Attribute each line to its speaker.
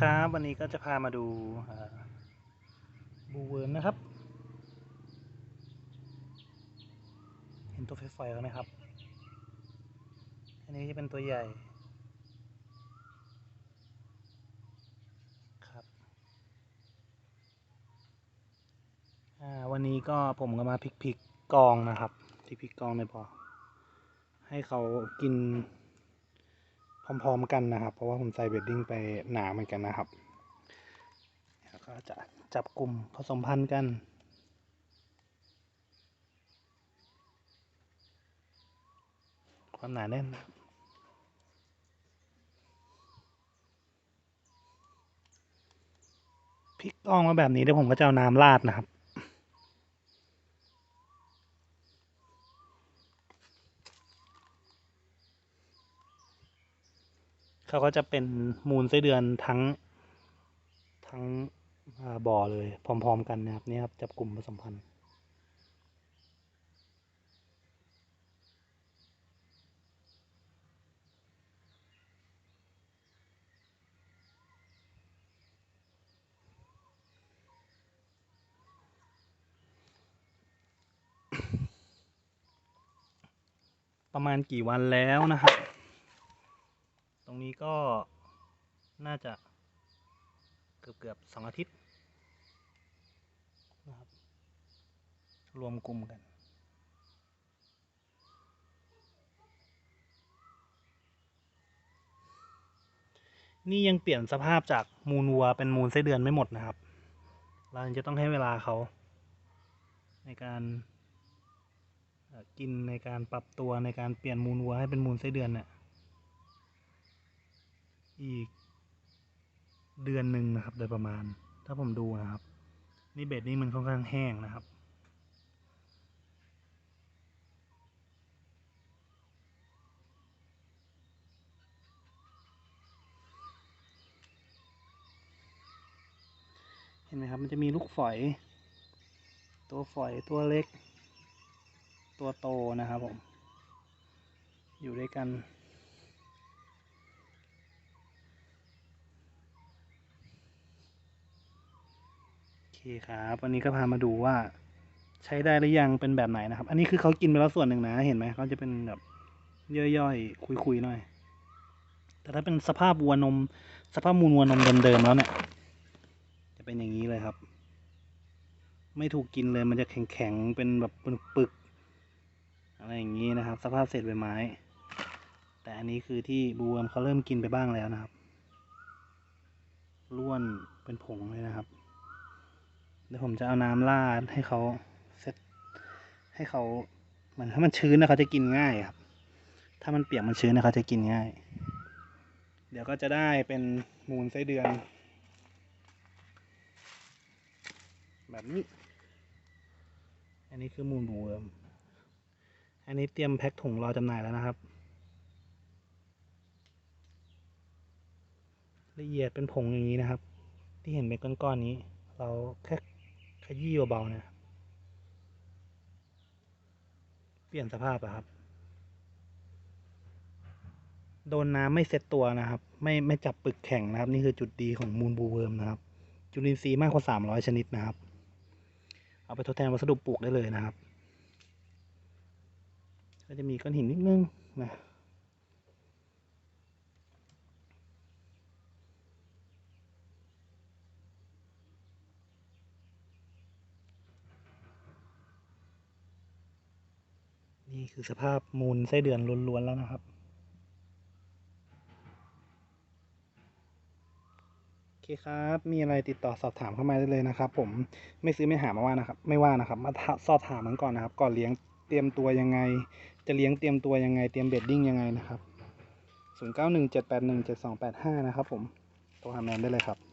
Speaker 1: ครับ วันนี้ก็จะพามาดูบูเวิร์มนะครับ เห็นตัวไฟๆแล้วไหมครับ อันนี้จะเป็นตัวใหญ่ครับวันนี้ก็ผมก็มาพลิกพลิกๆกองนะครับพลิกพลิกกองในบ่อให้เขากิน พร้อมๆกันนะครับ เพราะว่าผมใส่เบดดิ้งไปหนาเหมือนกันนะครับแล้วก็จะจับกลุ่มผสมพันธุ์กันความหนาแน่นนะครับพลิกกล้องมาแบบนี้เดี๋ยวผมก็จะเอาน้ำราดนะครับ เขาก็จะเป็นมูลไส้เดือนทั้ง ทั้งอบ่อเลยพร้อม ๆ กันนะครับนี่ครับจับกลุ่มผสมพันธุ์ประมาณกี่วันแล้วนะครับ นี้ก็น่าจะเกือบเกือบๆสองอาทิตย์นะครับ รวมกลุ่มกัน นี่ยังเปลี่ยนสภาพจากมูลวัวเป็นมูลไส้เดือนไม่หมดนะครับ เราจะต้องให้เวลาเขา ในการกินในการปรับตัวในการเปลี่ยนมูลวัวให้เป็นมูลไส้เดือนเนี่ย อีก เดือนหนึ่งนะครับ โดยประมาณ ถ้าผมดูนะครับ นี่เบ็ดนี่มันค่อนข้างแห้งนะครับเห็นไหมครับ มันจะมีลูกฝอย ตัวฝอยตัวเล็ก ตัวโตนะครับผม อยู่ด้วยกัน โอเคครับวันนี้ก็พามาดูว่าใช้ได้หรือยังเป็นแบบไหนนะครับ อันนี้คือเขากินไปแล้วส่วนหนึ่งนะเห็นไหมเขาจะเป็นแบบย่อยๆคุยๆหน่อย แต่ถ้าเป็นสภาพวัวนม สภาพมูลวัวนมเดิมๆแล้วเนี่ย จะเป็นอย่างนี้เลยครับ ไม่ถูกกินเลยมันจะแข็งๆเป็นแบบปึกๆอะไรอย่างนี้นะครับ สภาพเศษใบไม้ แต่อันนี้คือที่บวมเขาเริ่มกินไปบ้างแล้วนะครับร่วนเป็นผงเลยนะครับ เดี๋ยวผมจะเอาน้ำราดให้เขาเซ็ตให้เขาเหมือนถ้ามันชื้นนะเขาจะกินง่ายครับ ถ้ามันเปียกมันชื้นนะเขาจะกินง่าย เดี๋ยวก็จะได้เป็นมูลไส้เดือน แบบนี้ อันนี้คือมูลบูเวิร์มอันนี้เตรียมแพ็คถุงรอจำหน่ายแล้วนะครับ ละเอียดเป็นผงอย่างนี้นะครับ ที่เห็นเป็นก้อนๆนี้ เราแค่ ขยี้เบาๆเนี่ยเปลี่ยนสภาพอะครับ โดนน้ำไม่เซ็ตตัวนะครับ ไม่ไม่จับปึกแข็งนะครับ นี่คือจุดดีของมูลบูเวิร์มนะครับ จุลินทรีย์มากกว่าสามร้อยชนิดนะครับ เอาไปทดแทนวัสดุปลูกได้เลยนะครับ ก็จะมีก้อนหินนิดนึงนะ นี่คือสภาพมูลไส้เดือนล้วนๆแล้วนะครับ โอเคครับ มีอะไรติดต่อสอบถามเข้ามาได้เลยนะครับ ผมไม่ซื้อไม่หามาว่านะครับ ไม่ว่านะครับ มาสอบถามมันก่อนนะครับ ก่อนเลี้ยงเตรียมตัวยังไง จะเลี้ยงเตรียมตัวยังไง เตรียมเบดดิ้งยังไงนะครับ 0917817285 นะครับผมโทรหาแมนได้เลยครับ